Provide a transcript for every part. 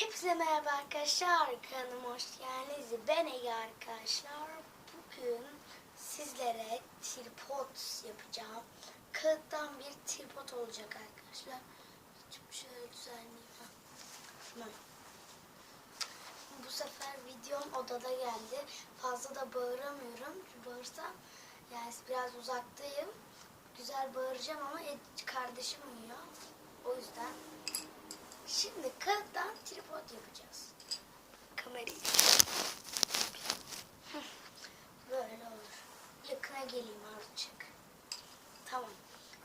Hepinize merhaba arkadaşlar. Kanalıma hoş geldiniz. Ben Ege arkadaşlar. Bugün sizlere tripod yapacağım. Kağıttan bir tripod olacak arkadaşlar. Şöyle düzenleyeyim. Bu sefer videom odada geldi. Fazla da bağıramıyorum. Bağırsam yani biraz uzaktayım. Güzel bağıracağım ama kardeşim uyuyor. O yüzden Şimdi kağıttan tripod yapacağız. Kamerayı. Böyle olur. Yakına geleyim azıcık. Tamam.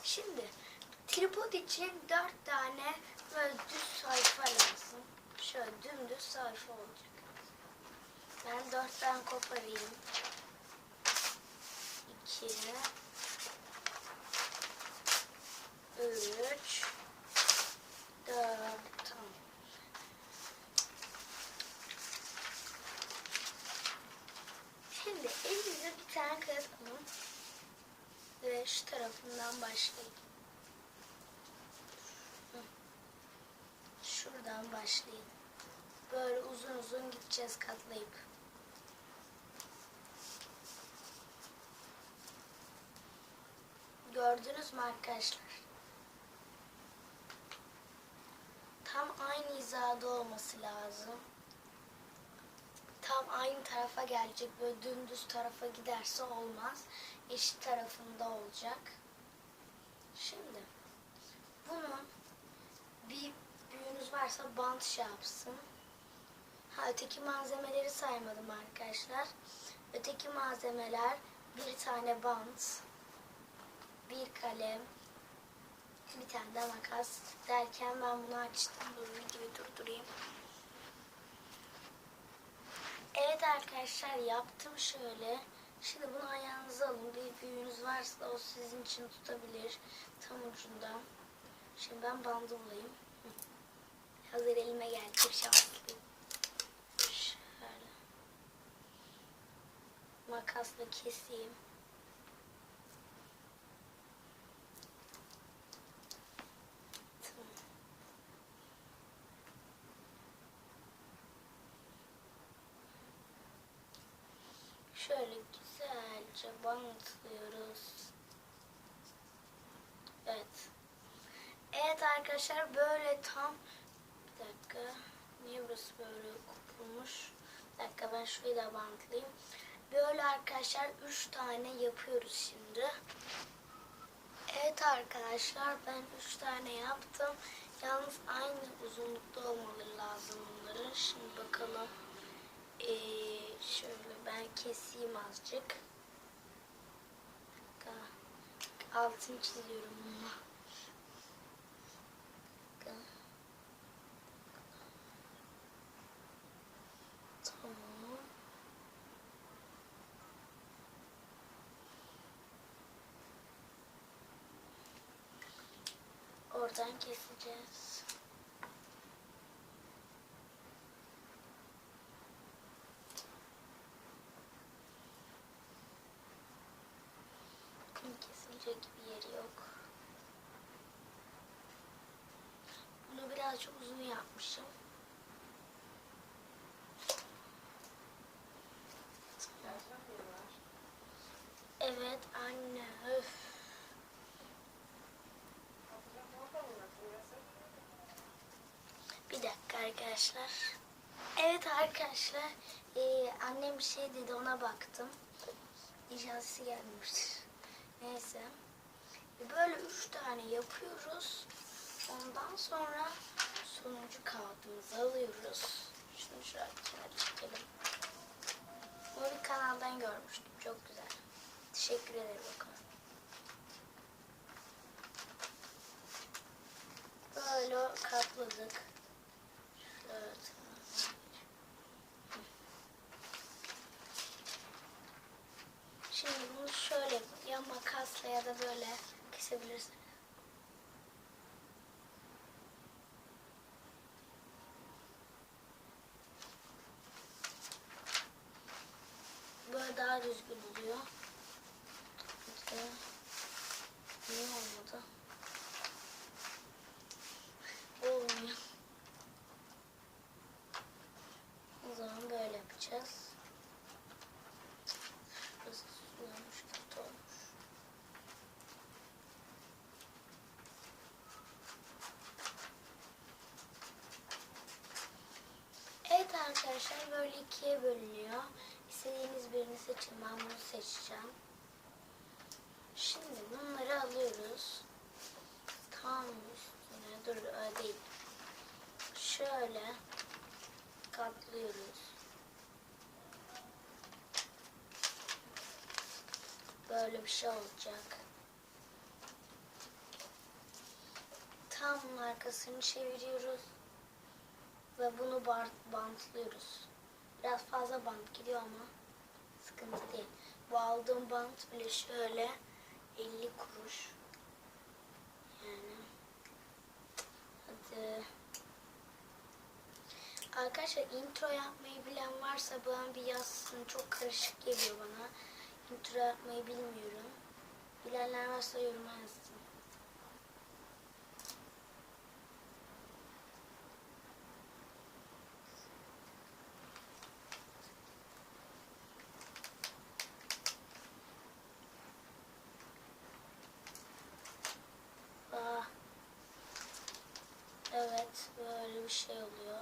Şimdi tripod için dört tane böyle düz sayfa lazım. Şöyle dümdüz sayfa olacak. Ben dörtten koparayım. İki. Üç. Dört. Tamam. Şimdi elinize bir tane kağıt alın. Ve şu tarafından başlayın. Şuradan başlayın. Böyle uzun uzun gideceğiz katlayıp. Gördünüz mü arkadaşlar? Tam aynı hizada olması lazım. Tam aynı tarafa gelecek. Böyle dümdüz tarafa giderse olmaz. Eşit tarafında olacak. Şimdi bunu bir büyüğünüz varsa bant şey yapsın. Ha öteki malzemeleri saymadım arkadaşlar. Öteki malzemeler bir tane bant, bir kalem, bir tane de makas derken ben bunu açtım. Dur videoyu durdurayım. Evet arkadaşlar yaptım şöyle. Şimdi bunu ayağınıza alın. Bir büyüğünüz varsa o sizin için tutabilir. Tam ucundan. Şimdi ben bandı bulayım. Hazır elime geldi. Şanslıyım. Şöyle. Makasla keseyim. Tamam. Şöyle güzelce bantlıyoruz. Evet. Evet arkadaşlar böyle tam bir dakika. Niye burası böyle kopulmuş? Bir dakika ben şurayı da bantlayayım. Böyle arkadaşlar 3 tane yapıyoruz şimdi. Evet arkadaşlar ben 3 tane yaptım. Yalnız aynı uzunlukta olmaları lazım bunların. Şimdi bakalım. Ee, şöyle ben keseyim azıcık. Altını çiziyorum dakika. Tamam. Oradan keseceğiz. Bunun kesilecek bir yeri yok. Birazcık uzun yapmışım. Evet anne. Öf. Bir dakika arkadaşlar. Evet arkadaşlar. eee, annem bir şey dedi ona baktım. İcazesi gelmiştir. Neyse. Böyle üç tane yapıyoruz. Ondan sonra sonuncu kağıdımızı alıyoruz. Şunu kenara çekelim. Bunu bir kanaldan görmüştüm. Çok güzel. Teşekkür ederim bakalım. Böyle katladık. Şöyle. Şimdi bunu şöyle ya makasla ya da böyle kesebilirsin. biraz. Biraz sulanmış kötü olmuş. Evet arkadaşlar böyle ikiye bölünüyor. İstediğiniz birini seçin. Ben bunu seçeceğim. Şimdi bunları alıyoruz. Tam üstüne. Dur öyle değil. Şöyle katlıyoruz. Böyle bir şey olacak. Tam arkasını çeviriyoruz. Ve bunu bantlıyoruz. Biraz fazla bant gidiyor ama sıkıntı değil. Bu aldığım bant bile şöyle 50 kuruş. Yani hadi. Arkadaşlar intro yapmayı bilen varsa bana bir yazsın. Çok karışık geliyor bana. Intro yapmayı bilmiyorum. Bilenler varsa yoruma yazsın. Aa, evet böyle bir şey oluyor.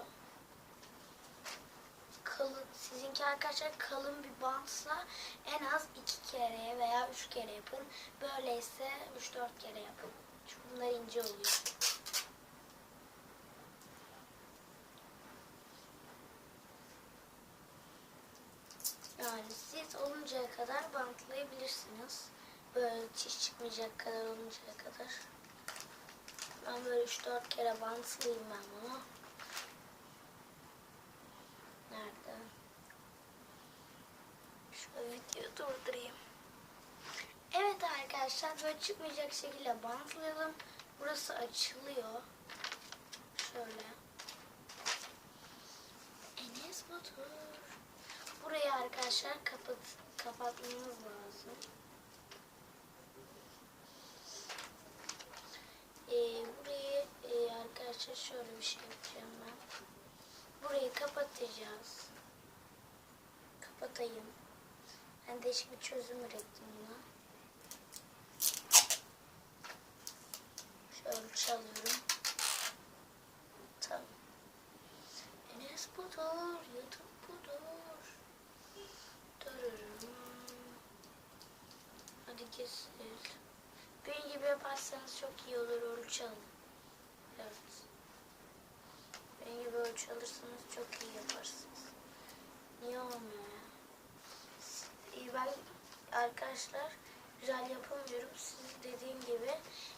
Kalın, sizinki arkadaşlar kalın bir bantsa en az iki kere veya üç kere yapın. Böyleyse üç dört kere yapın. Çünkü bunlar ince oluyor. Yani siz oluncaya kadar bantlayabilirsiniz. Böyle çiş çıkmayacak kadar oluncaya kadar. Ben böyle 3-4 kere bantlayayım ben bunu. Nerede? Şöyle videoyu durdurayım. Evet arkadaşlar böyle çıkmayacak şekilde bantlayalım. Burası açılıyor. Şöyle. Enes Batur. Burayı arkadaşlar kapat kapatmamız lazım. Ee, burayı e, arkadaşlar şöyle bir şey yapacağım ben. Burayı kapatacağız. Kapatayım. Ben değişik bir çözüm ürettim buna. Şöyle çalıyorum. Tamam. Enes budur, YouTube budur. Dururum. Hadi kesin. Benim gibi yaparsanız çok iyi olur ölçü alın. Evet. Benim gibi ölçü alırsanız çok iyi yaparsınız. Niye olmuyor ben arkadaşlar güzel yapamıyorum. Siz dediğim gibi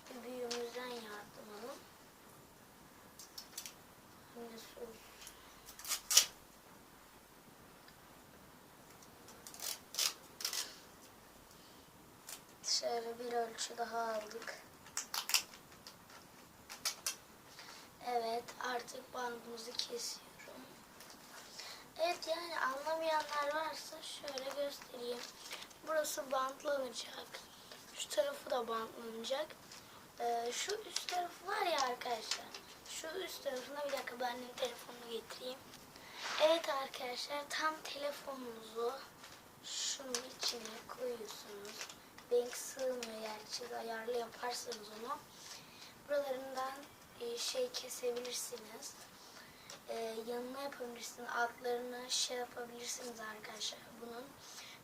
bir büyüğümüzden yardım alın. Anne sus. Şöyle bir ölçü daha aldık. Evet artık bandımızı kesiyorum. Evet yani anlamayanlar varsa şöyle göstereyim. Burası bantlanacak. Şu tarafı da bantlanacak. Ee, şu üst tarafı var ya arkadaşlar. Şu üst tarafına bir dakika ben de telefonunu getireyim. Evet arkadaşlar tam telefonunuzu şunun içine koyuyorsunuz. Benimki sığmıyor gerçi ayarlı yaparsanız onu. Buralarından e, şey kesebilirsiniz. E, yanına yapabilirsiniz. Altlarını şey yapabilirsiniz arkadaşlar bunun.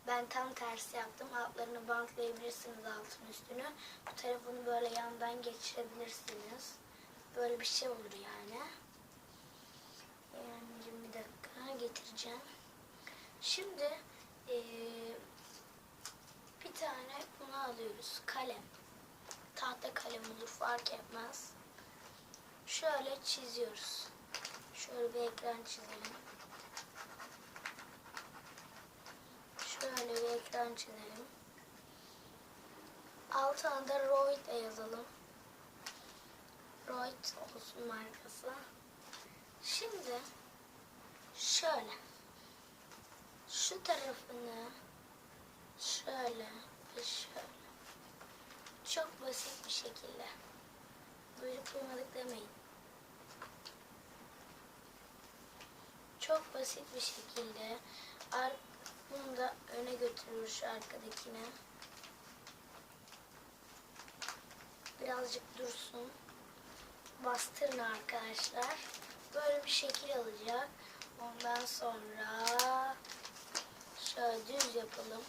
Ben tam tersi yaptım. Altlarını bantlayabilirsiniz altın üstünü. Bu tarafını böyle yandan geçirebilirsiniz. Böyle bir şey olur yani. Yani bir dakika getireceğim. Şimdi eee bir tane bunu alıyoruz. Kalem. Tahta kalem olur fark etmez. Şöyle çiziyoruz. Şöyle bir ekran çizelim. Şöyle bir ekran çizelim. Altına da Royd yazalım. Royd olsun markası. Şimdi şöyle şu tarafını şöyle ve şöyle çok basit bir şekilde duyduk duymadık demeyin. Çok basit bir şekilde bunu da öne götürür şu arkadakine. Birazcık dursun. Bastırın arkadaşlar. Böyle bir şekil alacak. Ondan sonra şöyle düz yapalım.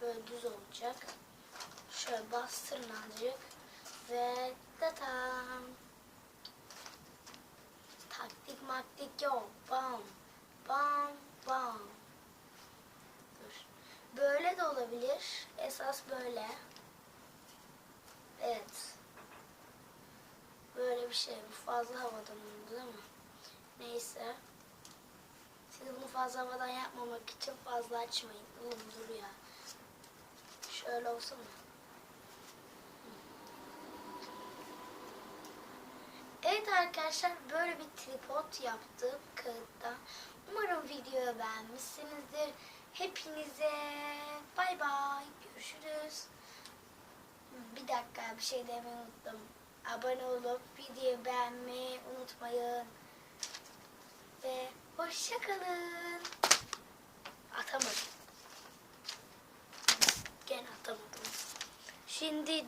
Böyle düz olacak. Şöyle bastırın azıcık. Ve tatam. Taktik maktik yok. Bam. Bam. Bam. Dur. Böyle de olabilir. Esas böyle. Evet. Böyle bir şey. Bu fazla havadan oldu değil mi? Neyse. Siz bunu fazla havadan yapmamak için fazla açmayın. Oğlum dur ya. Şöyle olsun mu? Evet arkadaşlar böyle bir tripod yaptım kağıttan. Umarım videoyu beğenmişsinizdir. Hepinize bay bay. Görüşürüz. Bir dakika bir şey demeyi unuttum. Abone olup videoyu beğenmeyi unutmayın. Ve hoşçakalın. Atamadım. Gene atamadım. Şimdi...